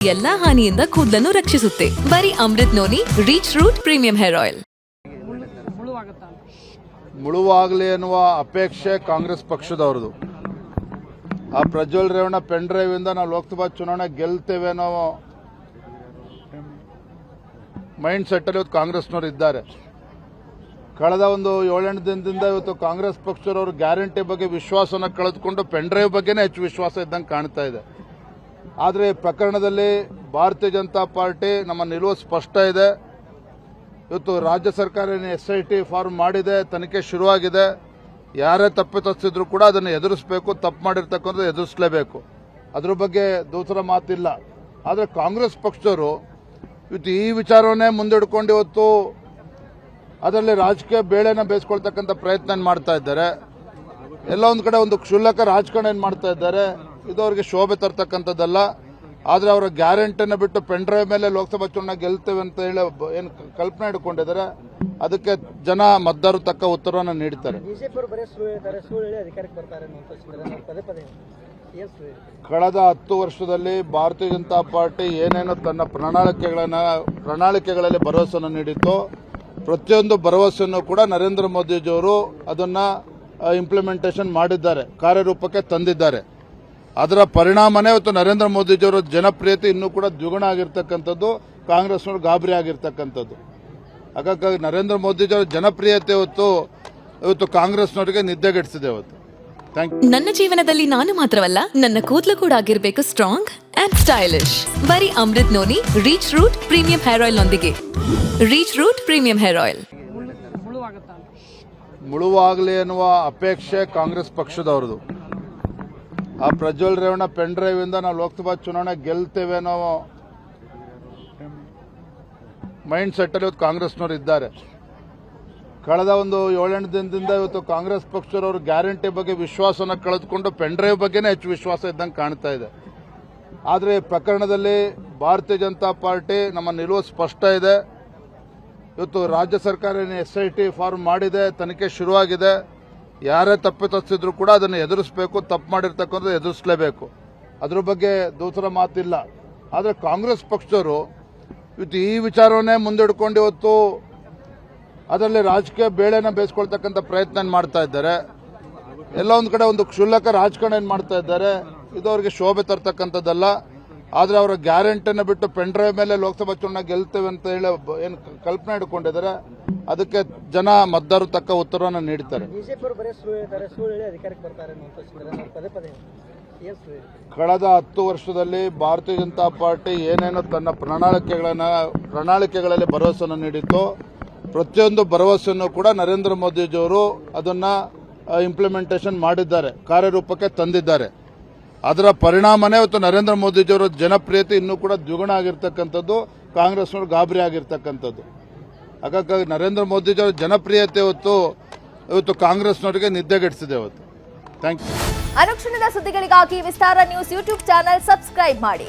ಎಲ್ಲಾ ಹಾನಿಯಿಂದ ಕೂದಲನ್ನು ರಕ್ಷಿಸುತ್ತೆ. ಬರೀ Amrut noni reach root premium hair oil ಮುಳುವಾಗಲಿ ಎನ್ನುವ ಅಪೇಕ್ಷೆ ಕಾಂಗ್ರೆಸ್ ಪಕ್ಷದವ್ರದ್ದು ಆ ಪ್ರಜ್ವಲ್ ರೇವಣ್ಣ ಪೆನ್ ಡ್ರೈವ್ ಇಂದ ನಾವು ಲೋಕಸಭಾ ಚುನಾವಣೆ ಗೆಲ್ತೇವೆ ಅನ್ನೋ ಮೈಂಡ್ ಸೆಟ್ಟಲ್ಲಿ ಇವತ್ತು ಕಾಂಗ್ರೆಸ್ನವರು ಇದ್ದಾರೆ. ಕಳೆದ ಒಂದು ಏಳೆಂಟು ದಿನದಿಂದ ಇವತ್ತು ಕಾಂಗ್ರೆಸ್ ಪಕ್ಷದವರು ಗ್ಯಾರಂಟಿ ಬಗ್ಗೆ ವಿಶ್ವಾಸನ ಕಳೆದುಕೊಂಡು ಪೆನ್ ಡ್ರೈವ್ ಬಗ್ಗೆನೇ ಹೆಚ್ಚು ವಿಶ್ವಾಸ ಇದ್ದಂಗೆ ಕಾಣ್ತಾ ಇದೆ. ಆದರೆ ಪ್ರಕರಣದಲ್ಲಿ ಭಾರತೀಯ ಜನತಾ ಪಾರ್ಟಿ ನಮ್ಮ ನಿಲುವು ಸ್ಪಷ್ಟ ಇದೆ. ಇವತ್ತು ರಾಜ್ಯ ಸರ್ಕಾರ ಎಸ್ ಐ ಟಿ ಫಾರ್ಮ್ ಮಾಡಿದೆ, ತನಿಖೆ ಶುರುವಾಗಿದೆ. ಯಾರೇ ತಪ್ಪಿತಸ್ಥಿದ್ರು ಕೂಡ ಅದನ್ನು ಎದುರಿಸಬೇಕು, ತಪ್ಪು ಮಾಡಿರ್ತಕ್ಕಂಥದ್ದು ಎದುರಿಸಲೇಬೇಕು. ಅದ್ರ ಬಗ್ಗೆ ದೂಸರ ಮಾತಿಲ್ಲ. ಆದರೆ ಕಾಂಗ್ರೆಸ್ ಪಕ್ಷದವರು ಇವತ್ತು ಈ ವಿಚಾರವನ್ನೇ ಮುಂದಿಡ್ಕೊಂಡು ಇವತ್ತು ಅದರಲ್ಲಿ ರಾಜಕೀಯ ಬೇಳೆನ ಬೇಯಿಸ್ಕೊಳ್ತಕ್ಕಂಥ ಪ್ರಯತ್ನ ಮಾಡ್ತಾ ಇದ್ದಾರೆ. ಎಲ್ಲ ಒಂದು ಕಡೆ ಒಂದು ಕ್ಷುಲ್ಲಕ ರಾಜಕಾರಣ ಏನ್ ಮಾಡ್ತಾ ಇದ್ದಾರೆ ಇದು ಅವರಿಗೆ ಶೋಭೆ ತರ್ತಕ್ಕಂಥದ್ದಲ್ಲ. ಆದ್ರೆ ಅವರ ಗ್ಯಾರಂಟಿನ ಬಿಟ್ಟು ಪೆನ್ ಡ್ರೈವ್ ಮೇಲೆ ಲೋಕಸಭಾ ಚುನಾವಣೆ ಗೆಲ್ತೇವೆ ಅಂತ ಹೇಳಿ ಏನು ಕಲ್ಪನೆ ಇಟ್ಕೊಂಡಿದ್ದಾರೆ ಅದಕ್ಕೆ ಜನ ಮತದಾರರು ತಕ್ಕ ಉತ್ತರವನ್ನು ನೀಡ್ತಾರೆ. ಕಳೆದ ಹತ್ತು ವರ್ಷದಲ್ಲಿ ಭಾರತೀಯ ಜನತಾ ಪಾರ್ಟಿ ಏನೇನು ತನ್ನ ಪ್ರಣಾಳಿಕೆಗಳನ್ನ ಪ್ರಣಾಳಿಕೆಗಳಲ್ಲಿ ಭರವಸೆಯನ್ನು ನೀಡಿತ್ತು. ಪ್ರತಿಯೊಂದು ಭರವಸೆಯನ್ನು ಕೂಡ ನರೇಂದ್ರ ಮೋದಿಜಿಯವರು ಅದನ್ನ ಇಂಪ್ಲಿಮೆಂಟೇಷನ್ ಮಾಡಿದ್ದಾರೆ, ಕಾರ್ಯರೂಪಕ್ಕೆ ತಂದಿದ್ದಾರೆ. ಅದರ ಪರಿಣಾಮನೇ ಇವತ್ತು ನರೇಂದ್ರ ಮೋದಿಜಿಯವರ ಜನಪ್ರಿಯತೆ ಇನ್ನೂ ಕೂಡ ದ್ವಿಗುಣ ಆಗಿರ್ತಕ್ಕಂಥದ್ದು, ಕಾಂಗ್ರೆಸ್ನವರು ಗಾಬರಿ ಆಗಿರ್ತಕ್ಕಂಥದ್ದು. ಹಾಗಾಗಿ ನರೇಂದ್ರ ಮೋದಿಜಿಯವರ ಜನಪ್ರಿಯತೆ ಇವತ್ತು ಇವತ್ತು ಕಾಂಗ್ರೆಸ್ನವರಿಗೆ ನಿದ್ದೆಗೆಡಿಸಿದೆ ಇವತ್ತು. ನನ್ನ ಜೀವನದಲ್ಲಿ ನಾನು ಮಾತ್ರವಲ್ಲ, ನನ್ನ ಕೂದಲು ಕೂಡ ಆಗಿರ್ಬೇಕು ಸ್ಟ್ರಾಂಗ್ ಅಂಡ್ ಸ್ಟೈಲಿಶ್ ಬರೀ Amrut noni reach root premium hair oil ನೊಂದಿಗೆ. Reach root premium hair oil ಮುಳುವಾಗಲಿ ಎನ್ನುವ ಅಪೇಕ್ಷೆ ಕಾಂಗ್ರೆಸ್ ಪಕ್ಷದವ್ರದ್ದು ಆ ಪ್ರಜ್ವಲ್ ರೇವಣ್ಣ ಪೆನ್ ಡ್ರೈವ್ ಇಂದ ನಾವು ಲೋಕಸಭಾ ಚುನಾವಣೆ ಗೆಲ್ತೇವೆ ಅನ್ನೋ ಮೈಂಡ್ ಸೆಟ್ಟಲ್ಲಿ ಇವತ್ತು ಕಾಂಗ್ರೆಸ್ನವ್ರು ಇದ್ದಾರೆ. ಕಳೆದ ಒಂದು ಏಳೆಂಟು ದಿನದಿಂದ ಇವತ್ತು ಕಾಂಗ್ರೆಸ್ ಪಕ್ಷದವರು ಗ್ಯಾರಂಟಿ ಬಗ್ಗೆ ವಿಶ್ವಾಸನ ಕಳೆದುಕೊಂಡು ಪೆನ್ ಡ್ರೈವ್ ಬಗ್ಗೆನೇ ಹೆಚ್ಚು ವಿಶ್ವಾಸ ಇದ್ದಂಗೆ ಕಾಣ್ತಾ ಇದೆ. ಆದರೆ ಪ್ರಕರಣದಲ್ಲಿ ಭಾರತೀಯ ಜನತಾ ಪಾರ್ಟಿ ನಮ್ಮ ನಿಲುವು ಸ್ಪಷ್ಟ ಇದೆ. ಇವತ್ತು ರಾಜ್ಯ ಸರ್ಕಾರ ಎಸ್ ಐ ಟಿ ಫಾರ್ಮ್ ಮಾಡಿದೆ, ತನಿಖೆ ಶುರುವಾಗಿದೆ. ಯಾರೇ ತಪ್ಪಿತಸ್ತಿದ್ರು ಕೂಡ ಅದನ್ನು ಎದುರಿಸಬೇಕು, ತಪ್ಪು ಮಾಡಿರ್ತಕ್ಕಂಥದ್ದು ಎದುರಿಸಲೇಬೇಕು. ಅದ್ರ ಬಗ್ಗೆ ದೂಸರ ಮಾತಿಲ್ಲ. ಆದರೆ ಕಾಂಗ್ರೆಸ್ ಪಕ್ಷದವರು ಇವತ್ತು ಈ ವಿಚಾರವನ್ನೇ ಮುಂದಿಡ್ಕೊಂಡು ಇವತ್ತು ಅದರಲ್ಲಿ ರಾಜಕೀಯ ಬೇಳೆನ ಬೇಯಿಸ್ಕೊಳ್ತಕ್ಕಂಥ ಪ್ರಯತ್ನ ಮಾಡ್ತಾ ಇದ್ದಾರೆ? ಎಲ್ಲ ಒಂದು ಕಡೆ ಒಂದು ಕ್ಷುಲ್ಲಕ ರಾಜಕಾರಣ ಏನು ಮಾಡ್ತಾ ಇದ್ದಾರೆ? ಇದು ಅವರಿಗೆ ಶೋಭೆ ತರ್ತಕ್ಕಂಥದ್ದಲ್ಲ. ಆದ್ರೆ ಅವರ ಗ್ಯಾರಂಟಿನ ಬಿಟ್ಟು ಪೆನ್ ಡ್ರೈವ್ ಮೇಲೆ ಲೋಕಸಭಾ ಚುನಾವಣೆ ಗೆಲ್ತೇವೆ ಅಂತ ಹೇಳಿ ಏನು ಕಲ್ಪನೆ ಇಟ್ಕೊಂಡಿದ್ದಾರೆ ಅದಕ್ಕೆ ಜನ ಮತದಾರರು ತಕ್ಕ ಉತ್ತರವನ್ನು ನೀಡ್ತಾರೆ. ಕಳೆದ ಹತ್ತು ವರ್ಷದಲ್ಲಿ ಭಾರತೀಯ ಜನತಾ ಪಾರ್ಟಿ ಏನೇನು ತನ್ನ ಪ್ರಣಾಳಿಕೆಗಳನ್ನ ಪ್ರಣಾಳಿಕೆಗಳಲ್ಲಿ ಭರವಸೆಯನ್ನು ನೀಡಿತ್ತು. ಪ್ರತಿಯೊಂದು ಭರವಸೆಯನ್ನು ಕೂಡ ನರೇಂದ್ರ ಮೋದಿಜಿಯವರು ಅದನ್ನ ಇಂಪ್ಲಿಮೆಂಟೇಷನ್ ಮಾಡಿದ್ದಾರೆ ಕಾರ್ಯರೂಪಕ್ಕೆ ತಂದಿದ್ದಾರೆ. ಅದರ ಪರಿಣಾಮನೇ ಇವತ್ತು ನರೇಂದ್ರ ಮೋದಿಜಿಯವರ ಜನಪ್ರಿಯತೆ ಇನ್ನೂ ಕೂಡ ದ್ವಿಗುಣ ಆಗಿರ್ತಕ್ಕಂಥದ್ದು, ಕಾಂಗ್ರೆಸ್ನವರು ಗಾಬರಿ ಆಗಿರ್ತಕ್ಕಂಥದ್ದು. ಹಾಗಾಗಿ ನರೇಂದ್ರ ಮೋದಿಜಿಯವರ ಜನಪ್ರಿಯತೆ ಇವತ್ತು ಇವತ್ತು ಕಾಂಗ್ರೆಸ್ನವರಿಗೆ ನಿದ್ದೆಗೆಡಿಸಿದೆ ಇವತ್ತು. ಥ್ಯಾಂಕ್ ಯು ಅನುಕ್ಷಣದ ಸುದ್ದಿಗಳಿಗಾಗಿ Vistara news YouTube channel subscribe ಮಾಡಿ.